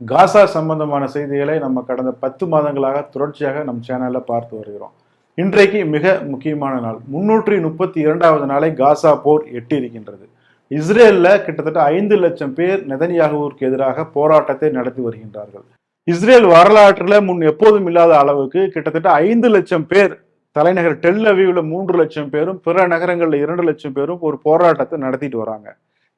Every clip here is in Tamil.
காசா சம்பந்தமான செய்திகளை நம்ம கடந்த பத்து மாதங்களாக தொடர்ச்சியாக நம் சேனலில் பார்த்து வருகிறோம். இன்றைக்கு மிக முக்கியமான நாள். முன்னூற்றி முப்பத்தி இரண்டாவது நாளை காசா போர் எட்டி இருக்கின்றது இஸ்ரேல்ல கிட்டத்தட்ட ஐந்து லட்சம் பேர் நெதன்யாகுவிற்கு எதிராக போராட்டத்தை நடத்தி வருகின்றார்கள். இஸ்ரேல் வரலாற்றில் முன் எப்போதும் இல்லாத அளவுக்கு கிட்டத்தட்ட ஐந்து லட்சம் பேர் தலைநகர் டெல் அவீவ்ல மூன்று லட்சம் பேரும் பிற நகரங்களில் இரண்டு லட்சம் பேரும் ஒரு போராட்டத்தை நடத்திட்டு வராங்க.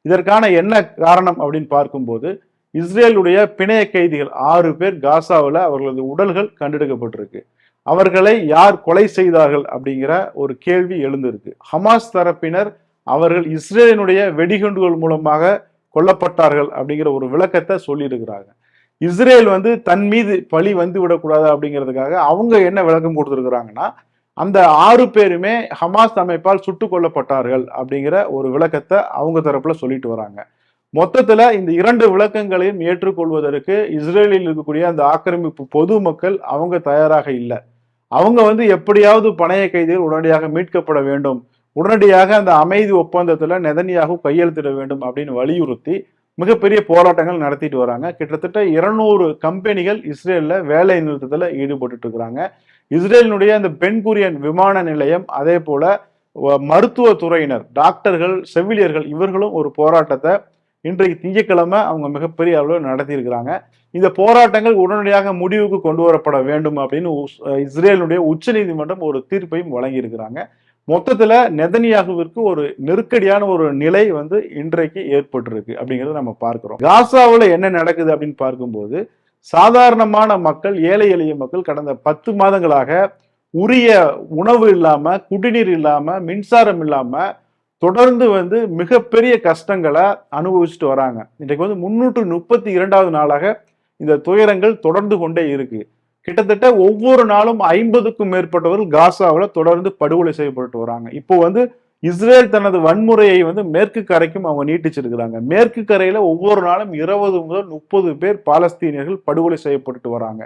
இதற்கான என்ன காரணம் அப்படின்னு பார்க்கும்போது இஸ்ரேலுடைய பிணைய கைதிகள் ஆறு பேர் காசாவில் அவர்களது உடல்கள் கண்டெடுக்கப்பட்டிருக்கு. அவர்களை யார் கொலை செய்தார்கள் அப்படிங்கிற ஒரு கேள்வி எழுந்திருக்கு. ஹமாஸ் தரப்பினர் அவர்கள் இஸ்ரேலினுடைய வெடிகுண்டுகள் மூலமாக கொல்லப்பட்டார்கள் அப்படிங்கிற ஒரு விளக்கத்தை சொல்லியிருக்கிறாங்க. இஸ்ரேல் வந்து தன் மீது பழி வந்து விடக்கூடாது அப்படிங்கிறதுக்காக அவங்க என்ன விளக்கம் கொடுத்துருக்குறாங்கன்னா அந்த ஆறு பேருமே ஹமாஸ் அமைப்பால் சுட்டு கொல்லப்பட்டார்கள் அப்படிங்கிற ஒரு விளக்கத்தை அவங்க தரப்புல சொல்லிட்டு வராங்க. மொத்தத்தில் இந்த இரண்டு விளக்கங்களையும் ஏற்றுக்கொள்வதற்கு இஸ்ரேலில் இருக்கக்கூடிய அந்த ஆக்கிரமிப்பு பொதுமக்கள் அவங்க தயாராக இல்லை. அவங்க வந்து எப்படியாவது பணைய கைதிகள் உடனடியாக மீட்கப்பட வேண்டும். உடனடியாக அந்த அமைதி ஒப்பந்தத்தில் நெதனியாக கையெழுத்திட வேண்டும் அப்படின்னு வலியுறுத்தி மிகப்பெரிய போராட்டங்கள் நடத்திட்டு வராங்க. கிட்டத்தட்ட இருநூறு கம்பெனிகள் இஸ்ரேலில் வேலை நிறுத்தத்தில் ஈடுபட்டு இருக்கிறாங்க. இஸ்ரேலினுடைய அந்த பென்குரியன் விமான நிலையம் அதே போல மருத்துவ துறையினர் டாக்டர்கள் செவிலியர்கள் இவர்களும் ஒரு போராட்டத்தை இன்றைக்கு திங்கட்கிழமை அவங்க மிகப்பெரிய அளவில் நடத்தியிருக்கிறாங்க. இந்த போராட்டங்கள் உடனடியாக முடிவுக்கு கொண்டு வரப்பட வேண்டும் அப்படின்னு இஸ்ரேலுடைய உச்சநீதிமன்றம் ஒரு தீர்ப்பையும் வழங்கியிருக்கிறாங்க. மொத்தத்தில் நெதனியாகுவிற்கு ஒரு நெருக்கடியான ஒரு நிலை வந்து இன்றைக்கு ஏற்பட்டிருக்கு அப்படிங்கிறத நம்ம பார்க்குறோம். காசாவில் என்ன நடக்குது அப்படின்னு பார்க்கும்போது சாதாரணமான மக்கள் ஏழை எளிய மக்கள் கடந்த பத்து மாதங்களாக உரிய உணவு இல்லாமல் குடிநீர் இல்லாமல் மின்சாரம் இல்லாமல் தொடர்ந்து வந்து மிகப்பெரிய கஷ்டங்களை அனுபவிச்சுட்டு வராங்க. இன்றைக்கு வந்து முன்னூற்று முப்பத்தி இரண்டாவது நாளாக இந்த துயரங்கள் தொடர்ந்து கொண்டே இருக்கு. கிட்டத்தட்ட ஒவ்வொரு நாளும் ஐம்பதுக்கும் மேற்பட்டவர்கள் காசாவில் தொடர்ந்து படுகொலை செய்யப்பட்டு வராங்க. இப்போ வந்து இஸ்ரேல் தனது வன்முறையை வந்து மேற்கு கரைக்கும் அவங்க நீட்டிச்சிருக்கிறாங்க. மேற்கு கரையில ஒவ்வொரு நாளும் இருபது முதல் முப்பது பேர் பாலஸ்தீனியர்கள் படுகொலை செய்யப்பட்டு வராங்க.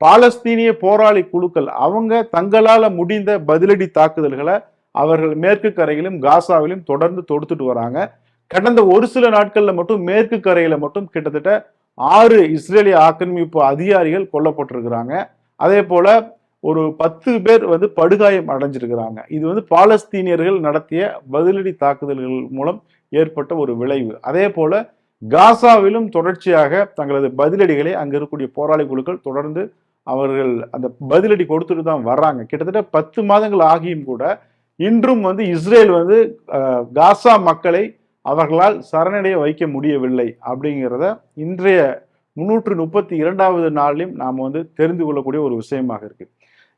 பாலஸ்தீனிய போராளி குழுக்கள் அவங்க தங்களால முடிந்த பதிலடி தாக்குதல்களை அவர்கள் மேற்கு கரையிலும் காசாவிலும் தொடர்ந்து தொடுத்துட்டு வராங்க. கடந்த ஒரு சில நாட்களில் மட்டும் மேற்கு கரையில மட்டும் கிட்டத்தட்ட ஆறு இஸ்ரேலிய ஆக்கிரமிப்பு அதிகாரிகள் கொல்லப்பட்டிருக்கிறாங்க. அதே போல ஒரு பத்து பேர் வந்து படுகாயம் அடைஞ்சிருக்கிறாங்க. இது வந்து பாலஸ்தீனியர்கள் நடத்திய பதிலடி தாக்குதல்கள் மூலம் ஏற்பட்ட ஒரு விளைவு. அதே போல காசாவிலும் தொடர்ச்சியாக தங்களது பதிலடிகளை அங்கே இருக்கக்கூடிய போராளி குழுக்கள் தொடர்ந்து அவர்கள் அந்த பதிலடி கொடுத்துட்டு தான் வர்றாங்க. கிட்டத்தட்ட பத்து மாதங்கள் ஆகியும் கூட இன்றும் வந்து இஸ்ரேல் வந்து காசா மக்களை அவர்களால் சரணடைய வைக்க முடியவில்லை அப்படிங்கிறத இன்றைய முன்னூற்று முப்பத்தி இரண்டாவது நாளிலும் நாம் வந்து தெரிந்து கொள்ளக்கூடிய ஒரு விஷயமாக இருக்கு.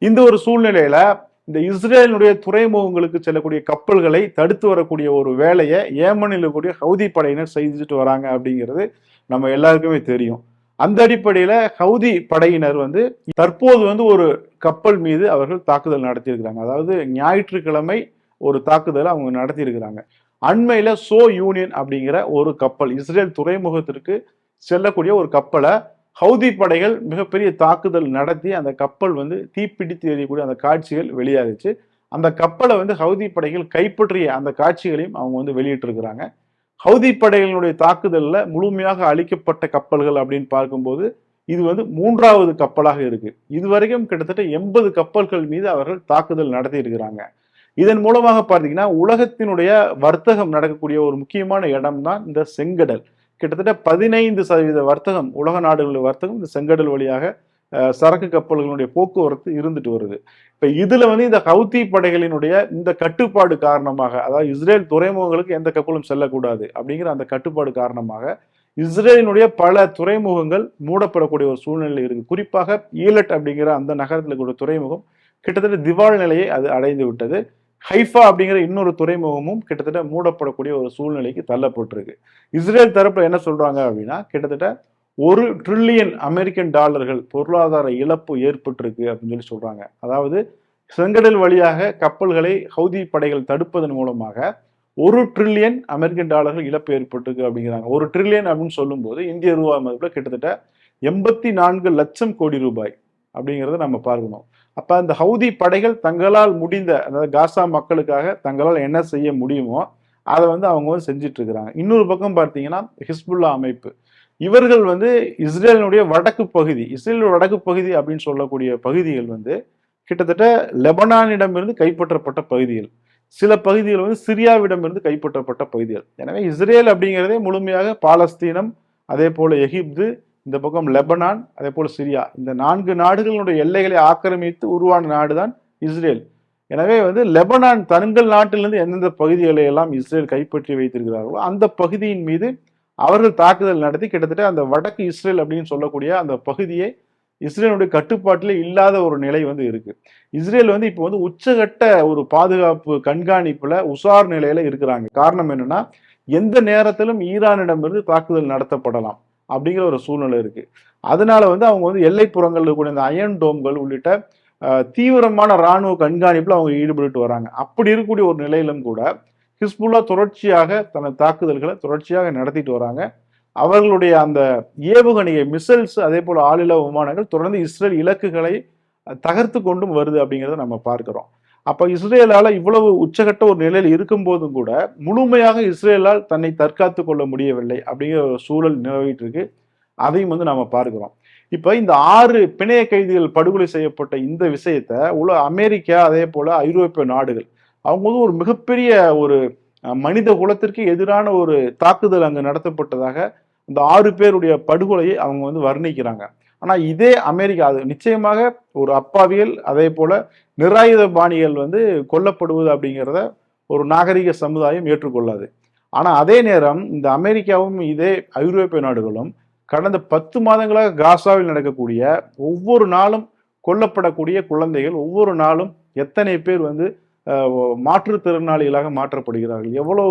இந்த ஒரு சூழ்நிலையில இந்த இஸ்ரேலினுடைய துறைமுகங்களுக்கு செல்லக்கூடிய கப்பல்களை தடுத்து வரக்கூடிய ஒரு வேலையை ஏமனில் இருக்கக்கூடிய ஹவுதி படையினர் செய்துட்டு வராங்க அப்படிங்கிறது நம்ம எல்லாருக்குமே தெரியும். அந்த அடிப்படையில் ஹவுதி படையினர் வந்து தற்போது வந்து ஒரு கப்பல் மீது அவர்கள் தாக்குதல் நடத்தியிருக்கிறாங்க. அதாவது ஞாயிற்றுக்கிழமை ஒரு தாக்குதலை அவங்க நடத்தியிருக்கிறாங்க. அண்மையில் சோ யூனியன் அப்படிங்கிற ஒரு கப்பல் இஸ்ரேல் துறைமுகத்திற்கு செல்லக்கூடிய ஒரு கப்பலை ஹவுதி படைகள் மிகப்பெரிய தாக்குதல் நடத்தி அந்த கப்பல் வந்து தீப்பிடித்து எறியக்கூடிய அந்த காட்சிகள் வெளியாகிச்சு. அந்த கப்பலை வந்து ஹவுதி படைகள் கைப்பற்றிய அந்த காட்சிகளையும் அவங்க வந்து வெளியிட்டிருக்கிறாங்க. ஹவுதி படைகளினுடைய தாக்குதலில் முழுமையாக அழிக்கப்பட்ட கப்பல்கள் அப்படின்னு பார்க்கும்போது இது வந்து மூன்றாவது கப்பலாக இருக்கு. இதுவரைக்கும் கிட்டத்தட்ட எண்பது கப்பல்கள் மீது அவர்கள் தாக்குதல் நடத்தி இருக்கிறாங்க இதன் மூலமாக பார்த்தீங்கன்னா உலகத்தினுடைய வர்த்தகம் நடக்கக்கூடிய ஒரு முக்கியமான இடம் தான் இந்த செங்கடல். கிட்டத்தட்ட பதினைந்து சதவீத வர்த்தகம் உலக நாடுகளுடைய வர்த்தகம் இந்த செங்கடல் வழியாக சரக்கு கப்பல்களுடைய போக்குவரத்து இருந்துட்டு வருது. இப்ப இதுல வந்து இந்த ஹவுத்தி படைகளினுடைய இந்த கட்டுப்பாடு காரணமாக அதாவது இஸ்ரேல் துறைமுகங்களுக்கு எந்த கப்பலும் செல்லக்கூடாது அப்படிங்கிற அந்த கட்டுப்பாடு காரணமாக இஸ்ரேலினுடைய பல துறைமுகங்கள் மூடப்படக்கூடிய ஒரு சூழ்நிலை இருக்கு. குறிப்பாக ஈலட் அப்படிங்கிற அந்த நகரத்தில் கூடிய துறைமுகம் கிட்டத்தட்ட திவால் நிலையை அது அடைந்து விட்டது. ஹைஃபா அப்படிங்கிற இன்னொரு துறைமுகமும் கிட்டத்தட்ட மூடப்படக்கூடிய ஒரு சூழ்நிலைக்கு தள்ளப்பட்டிருக்கு. இஸ்ரேல் தரப்பில் என்ன சொல்றாங்க அப்படின்னா கிட்டத்தட்ட ஒரு ட்ரில்லியன் அமெரிக்கன் டாலர்கள் பொருளாதார இழப்பு ஏற்பட்டிருக்கு அப்படின்னு சொல்லி சொல்கிறாங்க அதாவது செங்கடல் வழியாக கப்பல்களை ஹவுதி படைகள் தடுப்பதன் மூலமாக ஒரு ட்ரில்லியன் அமெரிக்கன் டாலர்கள் இழப்பு ஏற்பட்டிருக்கு அப்படிங்கிறாங்க. ஒரு ட்ரில்லியன் அப்படின்னு சொல்லும்போது இந்திய ரூபாய் மதிப்பில் கிட்டத்தட்ட எண்பத்தி நான்கு லட்சம் கோடி ரூபாய் அப்படிங்கிறத நம்ம பார்க்கணும். அப்போ அந்த ஹவுதி படைகள் தங்களால் முடிந்த அதாவது காசா மக்களுக்காக தங்களால் என்ன செய்ய முடியுமோ அதை வந்து அவங்க வந்து செஞ்சிட்ருக்கிறாங்க இன்னொரு பக்கம் பார்த்தீங்கன்னா ஹிஸ்புல்லா அமைப்பு. இவர்கள் வந்து இஸ்ரேலினுடைய வடக்கு பகுதி இஸ்ரேலுடைய வடக்கு பகுதி அப்படின்னு சொல்லக்கூடிய பகுதிகள் வந்து கிட்டத்தட்ட லெபனானிடமிருந்து கைப்பற்றப்பட்ட பகுதிகள். சில பகுதிகள் வந்து சிரியாவிடமிருந்து கைப்பற்றப்பட்ட பகுதிகள். எனவே இஸ்ரேல் அப்படிங்கிறதே முழுமையாக பாலஸ்தீனம் அதே போல் எகிப்து இந்த பக்கம் லெபனான் அதே போல் சிரியா. இந்த நான்கு நாடுகளுடைய எல்லைகளை ஆக்கிரமித்து உருவான நாடு தான் இஸ்ரேல். எனவே வந்து லெபனான் தங்கள் நாட்டிலிருந்து எந்தெந்த பகுதிகளை எல்லாம் இஸ்ரேல் கைப்பற்றி வைத்திருக்கிறார்களோ அந்த பகுதியின் மீது அவர்கள் தாக்குதல் நடத்தி கிட்டத்தட்ட அந்த வடக்கு இஸ்ரேல் அப்படின்னு சொல்லக்கூடிய அந்த பகுதியை இஸ்ரேலுடைய கட்டுப்பாட்டில் இல்லாத ஒரு நிலை வந்து இருக்கு. இஸ்ரேல் வந்து இப்போ வந்து உச்சகட்ட ஒரு பாதுகாப்பு கண்காணிப்புல உசார் நிலையில இருக்கிறாங்க. காரணம் என்னன்னா எந்த நேரத்திலும் ஈரானிடமிருந்து தாக்குதல் நடத்தப்படலாம் அப்படிங்கிற ஒரு சூழ்நிலை இருக்கு. அதனால வந்து அவங்க வந்து எல்லைப்புறங்களில் இருக்கக்கூடிய இந்த அயன் டோம்கள் உள்ளிட்ட தீவிரமான இராணுவ கண்காணிப்பில் அவங்க ஈடுபட்டு வராங்க. அப்படி இருக்கக்கூடிய ஒரு நிலையிலும் கூட ஹிஸ்புல்லா தொடர்ச்சியாக தனது தாக்குதல்களை தொடர்ச்சியாக நடத்திட்டு வராங்க. அவர்களுடைய அந்த ஏவுகணையை மிசைல்ஸ் அதே போல் ஆளில்லா விமானங்கள் தொடர்ந்து இஸ்ரேல் இலக்குகளை தகர்த்து கொண்டும் வருது அப்படிங்கிறத நம்ம பார்க்கிறோம். அப்போ இஸ்ரேலால் இவ்வளவு உச்சகட்ட ஒரு நிலையில் இருக்கும்போதும் கூட முழுமையாக இஸ்ரேலால் தன்னை தற்காத்து கொள்ள முடியவில்லை அப்படிங்கிற ஒரு சூழல் நிலவிட்டு இருக்கு. அதையும் வந்து நம்ம பார்க்கிறோம். இப்போ இந்த ஆறு பிணைய கைதிகள் படுகொலை செய்யப்பட்ட இந்த விஷயத்த உல அமெரிக்கா அதே போல ஐரோப்பிய நாடுகள் அவங்க வந்து ஒரு மிகப்பெரிய ஒரு மனித குலத்திற்கு எதிரான ஒரு தாக்குதல் அங்கு நடத்தப்பட்டதாக இந்த ஆறு பேருடைய படுகொலையை அவங்க வந்து வர்ணிக்கிறாங்க. ஆனா இதே அமெரிக்கா அது நிச்சயமாக ஒரு அப்பாவியல் அதே போல நிராயுத பாணிகள் வந்து கொல்லப்படுவது அப்படிங்கிறத ஒரு நாகரிக சமுதாயம் ஏற்றுக்கொள்ளாது. ஆனா அதே நேரம் இந்த அமெரிக்காவும் இதே ஐரோப்பிய நாடுகளும் கடந்த பத்து மாதங்களாக காசாவில் நடக்கக்கூடிய ஒவ்வொரு நாளும் கொல்லப்படக்கூடிய குழந்தைகள் ஒவ்வொரு நாளும் எத்தனை பேர் வந்து மாற்றுத்திறனாளிகளாக மாற்றப்படுகிறார்கள். எவ்வளோ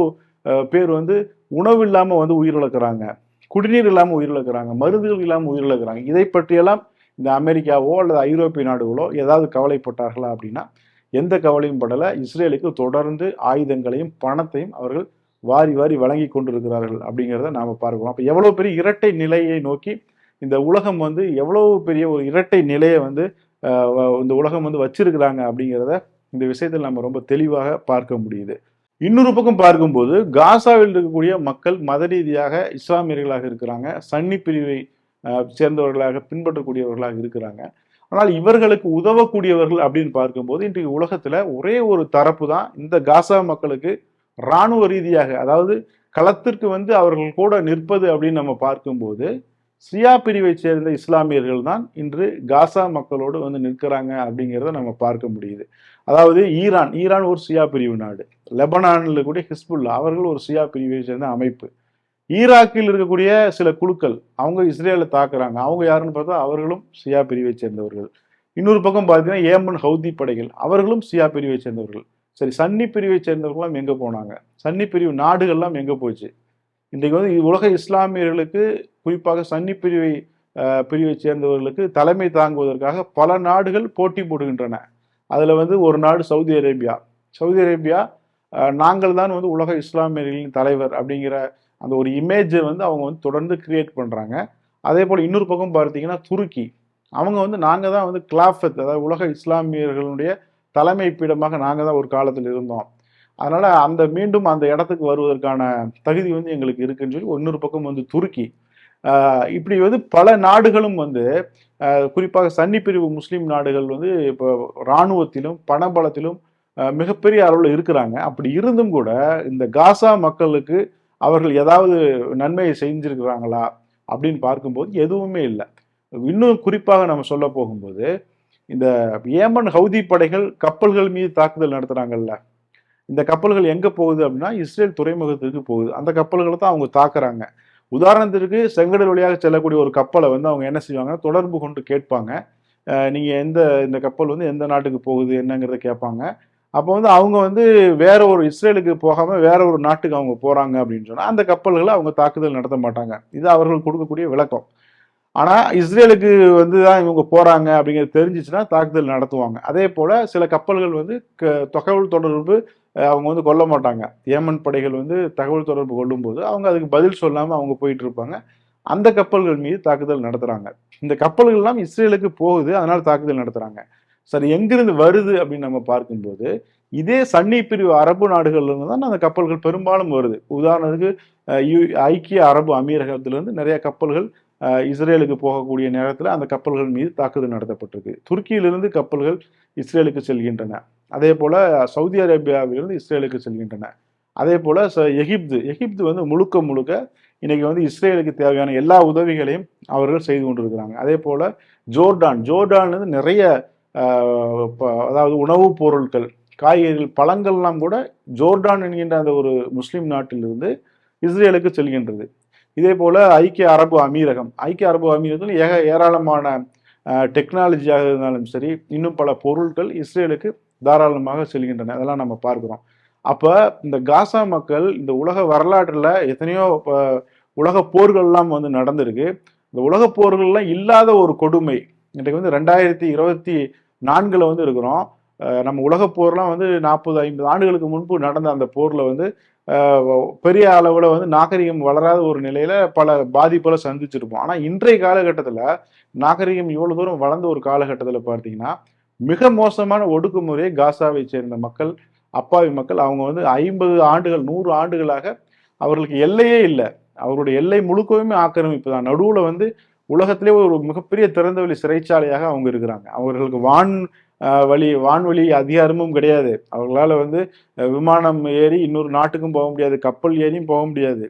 பேர் வந்து உணவு இல்லாமல் வந்து உயிரிழக்கிறாங்க குடிநீர் இல்லாமல் உயிரிழக்கிறாங்க மருந்துகள் இல்லாமல் உயிரிழக்கிறாங்க இதை பற்றியெல்லாம் இந்த அமெரிக்காவோ அல்லது ஐரோப்பிய நாடுகளோ ஏதாவது கவலைப்பட்டார்களா அப்படின்னா எந்த கவலையும் படல. இஸ்ரேலுக்கு தொடர்ந்து ஆயுதங்களையும் பணத்தையும் அவர்கள் வாரி வாரி வழங்கி கொண்டிருக்கிறார்கள் அப்படிங்கிறத நாம் பார்க்கலாம் அப்போ எவ்வளோ பெரிய இரட்டை நிலையை நோக்கி இந்த உலகம் வந்து எவ்வளோ பெரிய ஒரு இரட்டை நிலையை வந்து இந்த உலகம் வந்து வச்சிருக்கிறாங்க அப்படிங்கிறத இந்த விஷயத்தில் நம்ம ரொம்ப தெளிவாக பார்க்க முடியுது. இன்னொரு பக்கம் பார்க்கும்போது காசாவில் இருக்கக்கூடிய மக்கள் மத ரீதியாக இஸ்லாமியர்களாக இருக்கிறாங்க. சன்னி பிரிவை சேர்ந்தவர்களாக பின்பற்றக்கூடியவர்களாக இருக்கிறாங்க. ஆனால் இவர்களுக்கு உதவக்கூடியவர்கள் அப்படின்னு பார்க்கும்போது இன்றைக்கு உலகத்தில் ஒரே ஒரு தரப்பு தான் இந்த காசா மக்களுக்கு இராணுவ ரீதியாக அதாவது களத்திற்கு வந்து அவர்கள் கூட நிற்பது அப்படின்னு நம்ம பார்க்கும்போது சியா பிரிவை சேர்ந்த இஸ்லாமியர்கள் தான் இன்று காசா மக்களோடு வந்து நிற்கிறாங்க அப்படிங்கிறத நம்ம பார்க்க முடியுது. அதாவது ஈரான் ஈரான் ஒரு சியா பிரிவு நாடு. லெபனானில் கூடிய ஹிஸ்புல்லா அவர்கள் ஒரு சியா பிரிவை சேர்ந்த அமைப்பு. ஈராக்கில் இருக்கக்கூடிய சில குழுக்கள் அவங்க இஸ்ரேலை தாக்குறாங்க. அவங்க யாருன்னு பார்த்தா அவர்களும் சியா பிரிவை சேர்ந்தவர்கள். இன்னொரு பக்கம் பார்த்தீங்கன்னா ஏமன் ஹவுதி படைகள் அவர்களும் சியா பிரிவை சேர்ந்தவர்கள். சரி சன்னி பிரிவை சேர்ந்தவர்கள்லாம் எங்கே போனாங்க? சன்னி பிரிவு நாடுகள்லாம் எங்கே போச்சு? இன்றைக்கு வந்து உலக இஸ்லாமியர்களுக்கு குறிப்பாக சன்னி பிரிவை பிரிவை சேர்ந்தவர்களுக்கு தலைமை தாங்குவதற்காக பல நாடுகள் போட்டி போடுகின்றன. அதில் வந்து ஒரு நாடு சவுதி அரேபியா. சவுதி அரேபியா நாங்கள் தான் வந்து உலக இஸ்லாமியர்களின் தலைவர் அப்படிங்கிற அந்த ஒரு இமேஜை வந்து அவங்க வந்து தொடர்ந்து கிரியேட் பண்ணுறாங்க அதே போல் இன்னொரு பக்கம் பார்த்தீங்கன்னா துருக்கி. அவங்க வந்து நாங்கள் தான் வந்து கிளாஃபத் அதாவது உலக இஸ்லாமியர்களுடைய தலைமை பீடமாக நாங்கள் தான் ஒரு காலத்தில் இருந்தோம். அதனால் அந்த மீண்டும் அந்த இடத்துக்கு வருவதற்கான தகுதி வந்து எங்களுக்கு இருக்குன்னு சொல்லி இன்னொரு பக்கம் வந்து துருக்கி. இப்படி வந்து பல நாடுகளும் வந்து குறிப்பாக சன்னி பிரிவு முஸ்லீம் நாடுகள் வந்து இப்போ இராணுவத்திலும் பணபலத்திலும் மிகப்பெரிய அளவில் இருக்கிறாங்க. அப்படி இருந்தும் கூட இந்த காசா மக்களுக்கு அவர்கள் ஏதாவது நன்மையை செஞ்சிருக்கிறாங்களா அப்படின்னு பார்க்கும்போது எதுவுமே இல்லை. இன்னும் குறிப்பாக நம்ம சொல்ல போகும்போது இந்த ஏமன் ஹவுதி படைகள் கப்பல்கள் மீது தாக்குதல் நடத்துகிறாங்கல்ல இந்த கப்பல்கள் எங்கே போகுது அப்படின்னா இஸ்ரேல் துறைமுகத்திற்கு போகுது. அந்த கப்பல்களை தான் அவங்க தாக்குறாங்க. உதாரணத்திற்கு செங்கடல் வழியாக செல்லக்கூடிய ஒரு கப்பலை வந்து அவங்க என்ன செய்வாங்க? தொடர்பு கொண்டு கேட்பாங்க. நீங்கள் எந்த இந்த கப்பல் வந்து எந்த நாட்டுக்கு போகுது? என்னங்கிறத கேட்பாங்க. அப்போ வந்து அவங்க வந்து வேற ஒரு இஸ்ரேலுக்கு போகாமல் வேற ஒரு நாட்டுக்கு அவங்க போகிறாங்க அப்படின்னு சொன்னால் அந்த கப்பல்களை அவங்க தாக்குதல் நடத்த மாட்டாங்க. இது அவர்கள் கொடுக்கக்கூடிய விளக்கம். ஆனால் இஸ்ரேலுக்கு வந்து தான் இவங்க போகிறாங்க அப்படிங்கிறது தெரிஞ்சிச்சுன்னா தாக்குதல் நடத்துவாங்க. அதே போல் சில கப்பல்கள் வந்து க- தகவல் தொடர்பு அவங்க வந்து கொல்ல மாட்டாங்க. ஏமன் படைகள் வந்து தகவல் தொடர்பு கொள்ளும்போது அவங்க அதுக்கு பதில் சொல்லாமல் அவங்க போயிட்டு இருப்பாங்க. அந்த கப்பல்கள் மீது தாக்குதல் நடத்துகிறாங்க இந்த கப்பல்கள்லாம் இஸ்ரேலுக்கு போகுது அதனால் தாக்குதல் நடத்துகிறாங்க சரி எங்கிருந்து வருது அப்படின்னு நம்ம பார்க்கும்போது இதே சன்னி பிரிவு அரபு நாடுகள்லேருந்து தான் அந்த கப்பல்கள் பெரும்பாலும் வருது. உதாரணத்துக்கு ஐக்கிய அரபு அமீரகத்திலிருந்து நிறைய கப்பல்கள் இஸ்ரேலுக்கு போகக்கூடிய நேரத்தில் அந்த கப்பல்கள் மீது தாக்குதல் நடத்தப்பட்டிருக்கு. துருக்கியிலிருந்து கப்பல்கள் இஸ்ரேலுக்கு செல்கின்றன. அதே போல் சவுதி அரேபியாவிலிருந்து இஸ்ரேலுக்கு செல்கின்றன. அதே போல் ச- எகிப்து. எகிப்து வந்து முழுக்க முழுக்க இன்றைக்கி வந்து இஸ்ரேலுக்கு தேவையான எல்லா உதவிகளையும் அவர்கள் செய்து கொண்டிருக்கிறாங்க. அதே போல் ஜோர்டான். ஜோர்டான் வந்து நிறைய ப- அதாவது உணவுப் பொருட்கள் காய்கறிகள் பழங்கள்லாம் கூட ஜோர்டான் என்கின்ற அந்த ஒரு முஸ்லீம் நாட்டிலிருந்து இஸ்ரேலுக்கு செல்கின்றது. இதே போல் ஐக்கிய அரபு அமீரகம். ஐக்கிய அரபு அமீரகத்தில் ஏக ஏராளமான டெக்னாலஜியாக இருந்தாலும் சரி இன்னும் பல பொருட்கள் இஸ்ரேலுக்கு தாராளமாக செல்கின்றன. அதெல்லாம் நம்ம பார்க்குறோம். அப்போ இந்த காசா மக்கள் இந்த உலக வரலாற்றில் எத்தனையோ ப- உலக போர்கள்லாம் வந்து நடந்திருக்கு. இந்த உலக போர்கள்லாம் இல்லாத ஒரு கொடுமை. இன்றைக்கு வந்து ரெண்டாயிரத்தி இருபத்தி நான்கில் வந்து இருக்கிறோம். நம்ம உலக போர்லாம் வந்து நாற்பது ஐம்பது ஆண்டுகளுக்கு முன்பு நடந்த அந்த போர்ல வந்து பெரிய அளவில் வந்து நாகரிகம் வளராத ஒரு நிலையில பல பாதிப்புகளை சந்திச்சிருப்போம். ஆனால் இன்றைய காலகட்டத்தில் நாகரிகம் இவ்வளவு தூரம் வளர்ந்த ஒரு காலகட்டத்தில் பார்த்தீங்கன்னா மிக மோசமான ஒடுக்குமுறையை காசாவை சேர்ந்த மக்கள் அப்பாவி மக்கள் அவங்க வந்து ஐம்பது ஆண்டுகள் நூறு ஆண்டுகளாக அவர்களுக்கு எல்லையே இல்லை. அவருடைய எல்லை முழுக்கவுமே ஆக்கிரமிப்பு தான். நடுவில் வந்து உலகத்திலே ஒரு மிகப்பெரிய திறந்தவெளி சிறைச்சாலையாக அவங்க இருக்கிறாங்க. அவர்களுக்கு வான் வழி வான்வழி அதிகாரமும் கிடையாது. அவர்களால் வந்து விமானம் ஏறி இன்னொரு நாட்டுக்கும் போக முடியாது கப்பல் ஏறியும் போக முடியாது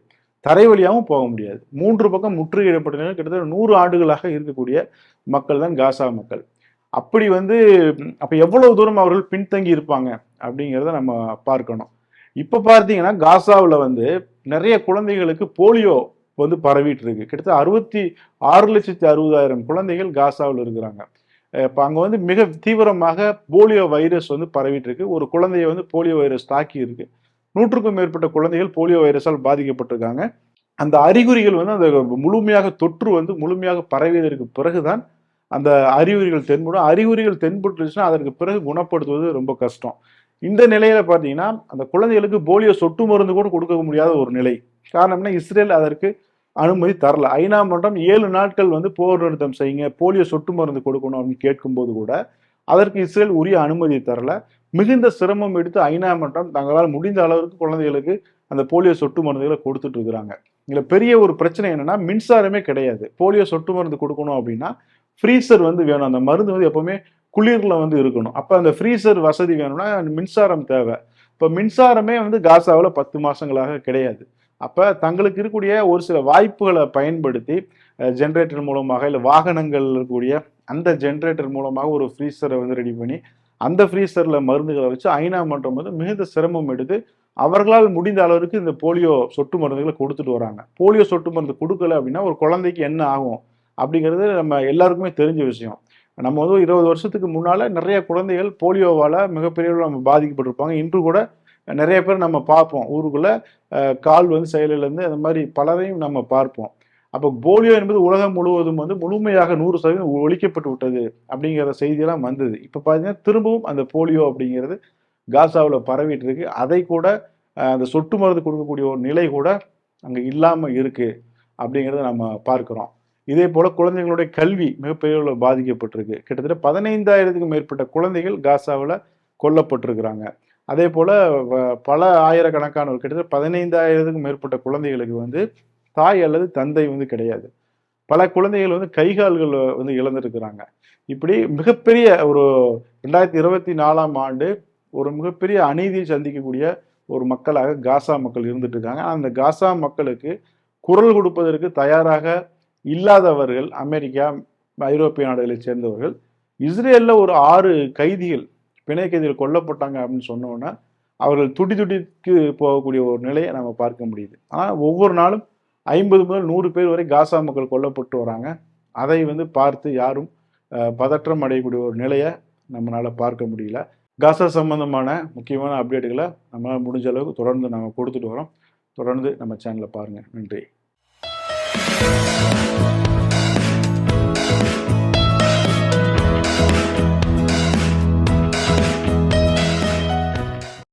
தரை வழியாகவும் போக முடியாது. மூன்று பக்கம் முற்றுகையிடப்பட்ட நிலையில் கிட்டத்தட்ட நூறு ஆண்டுகளாக இருக்கக்கூடிய மக்கள் தான் காசா மக்கள். அப்படி வந்து அப்போ எவ்வளவு தூரம் அவர்கள் பின்தங்கி இருப்பாங்க அப்படிங்கிறத நம்ம பார்க்கணும். இப்போ பார்த்தீங்கன்னா காசாவில் வந்து நிறைய குழந்தைகளுக்கு போலியோ வந்து பரவிட்டு இருக்கு. கிட்டத்தட்ட அறுபத்தி ஆறு லட்சத்தி அறுபதாயிரம் குழந்தைகள் காசாவில் இருக்கிறாங்க. இப்போ அங்கே வந்து மிக தீவிரமாக போலியோ வைரஸ் வந்து பரவிட்டு இருக்கு ஒரு குழந்தையை வந்து போலியோ வைரஸ் தாக்கி இருக்கு நூற்றுக்கும் மேற்பட்ட குழந்தைகள் போலியோ வைரஸால் பாதிக்கப்பட்டிருக்காங்க. அந்த அறிகுறிகள் வந்து அந்த முழுமையாக தொற்று வந்து முழுமையாக பரவியதற்கு பிறகுதான் அந்த அறிகுறிகள் தென்படும். அறிகுறிகள் தென்பட்டுச்சுன்னா அதற்கு பிறகு குணப்படுத்துவது ரொம்ப கஷ்டம். இந்த நிலையில பார்த்தீங்கன்னா அந்த குழந்தைகளுக்கு போலியோ சொட்டு மருந்து கூட கொடுக்க முடியாத ஒரு நிலை. காரணம்னா இஸ்ரேல் அதற்கு அனுமதி தரல. ஐநா மன்றம் ஏழு நாட்கள் வந்து போர் நிறுத்தம் செய்யுங்க போலியோ சொட்டு மருந்து கொடுக்கணும் அப்படின்னு கேட்கும்போது கூட அதற்கு இஸ்ரேல் உரிய அனுமதி தரல. மிகுந்த சிரமம் எடுத்து ஐநா மன்றம் தங்களால் முடிந்த அளவுக்கு குழந்தைகளுக்கு அந்த போலியோ சொட்டு மருந்துகளை கொடுத்துட்டு இருக்கிறாங்க. இதில் பெரிய ஒரு பிரச்சனை என்னன்னா மின்சாரமே கிடையாது. போலியோ சொட்டு மருந்து கொடுக்கணும் அப்படின்னா ஃப்ரீசர் வந்து வேணும். அந்த மருந்து வந்து எப்பவுமே குளிரில் வந்து இருக்கணும். அப்போ அந்த ஃப்ரீசர் வசதி வேணும்னா மின்சாரம் தேவை. இப்போ மின்சாரமே வந்து காசாவில் பத்து மாசங்களாக கிடையாது. அப்போ தங்களுக்கு இருக்கக்கூடிய ஒரு சில வாய்ப்புகளை பயன்படுத்தி ஜென்ரேட்டர் மூலமாக இல்லை வாகனங்கள் இருக்கக்கூடிய அந்த ஜென்ரேட்டர் மூலமாக ஒரு ஃப்ரீசரை வந்து ரெடி பண்ணி அந்த ஃப்ரீசரில் மருந்துகளை வச்சு ஐநா மன்றம் வந்து மிகுந்த சிரமம் எடுத்து அவர்களால் முடிந்த அளவிற்கு இந்த போலியோ சொட்டு மருந்துகளை கொடுத்துட்டு வராங்க. போலியோ சொட்டு மருந்து கொடுக்கல அப்படின்னா ஒரு குழந்தைக்கு என்ன ஆகும்? அப்படிங்கிறது நம்ம எல்லாருக்குமே தெரிஞ்ச விஷயம். நம்ம வந்து இருபது வருஷத்துக்கு முன்னால் நிறைய குழந்தைகள் போலியோவால் மிகப்பெரிய நம்ம பாதிக்கப்பட்டிருப்பாங்க. இன்று கூட நிறைய பேர் நம்ம பார்ப்போம். ஊருக்குள்ளே கால் வந்து செயலிலேருந்து அந்த மாதிரி பலரையும் நம்ம பார்ப்போம். அப்போ போலியோ என்பது உலகம் முழுவதும் வந்து முழுமையாக நூறு சதவீதம் ஒழிக்கப்பட்டு விட்டது அப்படிங்கிற செய்தியெல்லாம் வந்தது. இப்போ பார்த்தீங்கன்னா திரும்பவும் அந்த போலியோ அப்படிங்கிறது காசாவில் பரவிட்டு இருக்கு. அதை கூட அந்த சொட்டு மருந்து கொடுக்கக்கூடிய ஒரு நிலை கூட அங்கே இல்லாமல் இருக்குது அப்படிங்கிறத நம்ம பார்க்குறோம். இதே போல் குழந்தைகளுடைய கல்வி மிகப்பெரிய அளவில் பாதிக்கப்பட்டிருக்கு. கிட்டத்தட்ட பதினைந்தாயிரத்துக்கும் மேற்பட்ட குழந்தைகள் காசாவில் கொல்லப்பட்டிருக்கிறாங்க. அதே போல் வ- பல ஆயிரக்கணக்கான கிட்டத்தட்ட பதினைந்தாயிரத்துக்கும் மேற்பட்ட குழந்தைகளுக்கு வந்து தாய் அல்லது தந்தை வந்து கிடையாது. பல குழந்தைகள் வந்து கைகால்கள் வந்து இழந்திருக்கிறாங்க. இப்படி மிகப்பெரிய ஒரு ரெண்டாயிரத்தி இருபத்தி நாலாம் ஆண்டு ஒரு மிகப்பெரிய அநீதியை சந்திக்கக்கூடிய ஒரு மக்களாக காசா மக்கள் இருந்துட்டு இருக்காங்க அந்த காசா மக்களுக்கு குரல் கொடுப்பதற்கு தயாராக இல்லாதவர்கள் அமெரிக்கா ஐரோப்பிய நாடுகளைச் சேர்ந்தவர்கள் இஸ்ரேலில் ஒரு ஆறு கைதிகள் பிணை கைதிகள் கொல்லப்பட்டாங்க அப்படின்னு சொன்னோன்னா அவர்கள் துடி துடிக்கு போகக்கூடிய ஒரு நிலையை நம்ம பார்க்க முடியுது. ஆனால் ஒவ்வொரு நாளும் ஐம்பது முதல் நூறு பேர் வரை காசா மக்கள் கொல்லப்பட்டு வராங்க. அதை வந்து பார்த்து யாரும் பதற்றம் அடையக்கூடிய ஒரு நிலையை நம்மளால் பார்க்க முடியல. காசா சம்பந்தமான முக்கியமான அப்டேட்டுகளை நம்மளால் முடிஞ்ச அளவுக்கு தொடர்ந்து நம்ம கொடுத்துட்டு வரோம். தொடர்ந்து நம்ம சேனலை பாருங்கள் நன்றி.